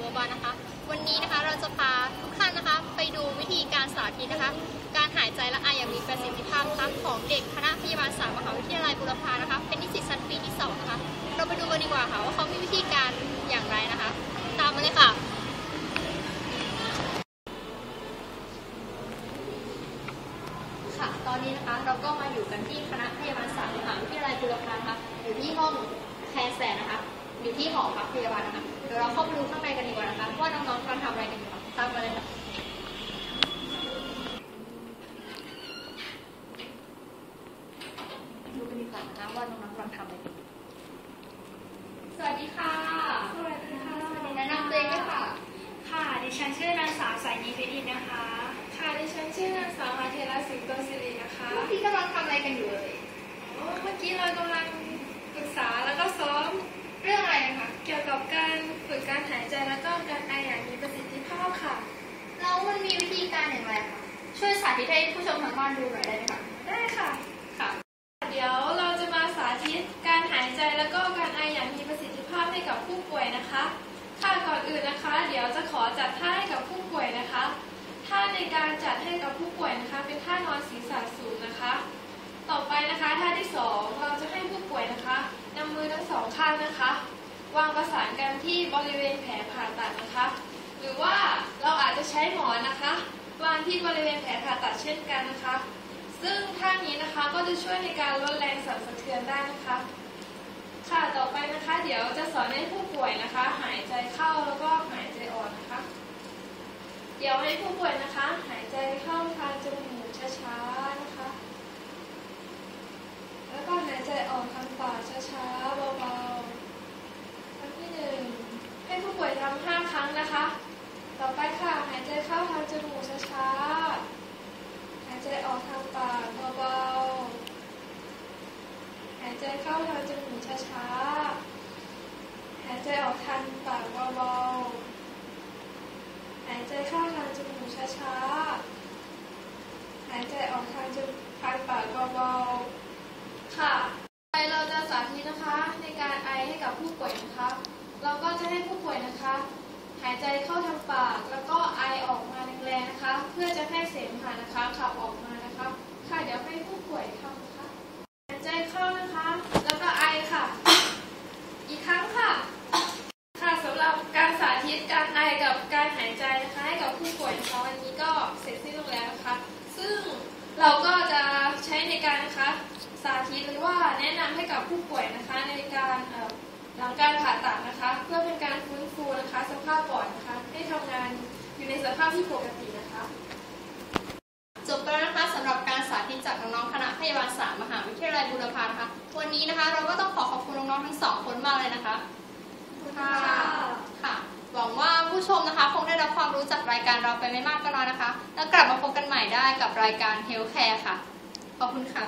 บัวบานนะคะ วันนี้นะคะเราจะพาทุกท่านนะคะ ไปดูวิธีการสาธิตนะคะ การหายใจและไออย่างมีประสิทธิภาพนะคะของเด็กคณะพยาบาลศาสตร์มหาวิทยาลัยบุรพานะคะ เป็นนิสิตชั้นปีที่สองนะคะ เราไปดูกันดีกว่าค่ะว่าเขามีวิธีการอย่างไรนะคะ ตามมาเลยค่ะค่ะ ตอนนี้นะคะเราก็มาอยู่กันที่คณะพยาบาลศาสตร์มหาวิทยาลัยบุรพานะคะอยู่ที่ห้องแคร์แสนนะคะ อยู่ที่หอพักพยาบาลนะคะเดี๋ยวเราเข้าไปดูข้างในกันดีกว่านะคะว่าน้องๆกำลังทำอะไรกันอยู่ค่ะตามมาเลยค่ะดูกันดีกว่านะคะว่าน้องๆกำลังทำอะไรกันอยู่สวัสดีค่ะ สวัสดีค่ะแนะนำตัวเองด้วยค่ะ ค่ะดิฉันชื่อนางสาวสายนีเพชรอินนะคะ ค่ะดิฉันชื่อนางสาวมาเทราสิงโตสิรินะคะเมื่อกี้กำลังทำอะไรกันอยู่เลยโอ้เมื่อกี้เรากำลังปรึกษาแล้วก็ซ้อม เรื่องอะไรนะคะ เกี่ยวกับ การฝึกการหายใจแล้วก็การไออย่างมีประสิทธิภาพค่ะ แล้วมันมีวิธีการอย่างไรคะ ช่วยสาธิตให้ผู้ชมทางบ้านดูหน่อยได้ไหมคะ ได้ค่ะ ค่ะ เดี๋ยวเราจะมาสาธิตการหายใจแล้วก็การไออย่างมีประสิทธิภาพให้กับผู้ป่วยนะคะ ค่ะก่อนอื่นนะคะ เดี๋ยวจะขอจัดท่าให้กับผู้ ประสานกันที่บริเวณแผลผ่าตัดนะคะ หรือว่าเราอาจจะใช้หมอนนะคะวางที่บริเวณแผลผ่าตัดเช่นกันนะคะ ซึ่งท่านี้นะคะก็จะช่วยในการลดแรงสั่นสะเทือนได้นะคะ ค่ะต่อไปนะคะเดี๋ยวจะสอนให้ผู้ป่วยนะคะ หายใจเข้าแล้วก็หายใจออกนะคะ เดี๋ยวให้ผู้ป่วยนะคะ หายใจเข้าทางจมูกช้าๆนะคะ แล้วก็หายใจออกทางปากช้าๆเบาๆครั้งที่หนึ่งให้ผู้ป่วยทำห้าครั้งนะคะ ต่อไปค่ะ หายใจเข้าทาง จมูกช้าๆ หายใจออกทางปากเบาๆ หายใจเข้าทางจมูกช้าๆ หายใจออกทางปากเบาๆ หายใจเข้าทางจมูกช้าๆ หายใจออกทางจมูกทางปากเบาๆ ค่ะไปเราจะสาธิตนะคะในการไอให้กับผู้ป่วยนะคะ เราก็จะให้ผู้ป่วยนะคะ หายใจเข้าทางปากแล้วก็ไอออกมาแรงๆนะคะ เพื่อจะให้เสมหะนะคะขับออกมานะคะ ค่ะเดี๋ยวให้ผู้ป่วยทำนะคะ หายใจเข้านะคะ แล้วก็ไอค่ะ อีกครั้งค่ะ ค่ะสำหรับการสาธิตการไอกับการหายใจนะคะให้กับผู้ป่วยนะคะวันนี้ก็เสร็จสิ้นลงแล้วนะคะ ซึ่งเราก็จะใช้ในการนะคะสาธิตหรือว่าแนะนำให้กับผู้ป่วยนะคะในการเอ่อหลังการผ่าตัดนะคะ เพื่อเป็นการฟื้นฟูนะคะ สภาพปอดนะคะ ให้ทำงานอยู่ในสภาพที่ปกตินะคะจบไปแล้วนะคะสำหรับการสาธิตจากน้องๆคณะพยาบาลศาสตร์มหาวิทยาลัยบูรพานะคะวันนี้นะคะเราก็ต้องขอขอบคุณน้องๆทั้งสองคนมากเลยนะคะค่ะค่ะหวังว่าผู้ชมนะคะ รู้จากรายการเราไปไม่มากก็น้อยนะคะ แล้วกลับมาพบกันใหม่ได้กับรายการ Health Care ค่ะ ขอบคุณค่ะ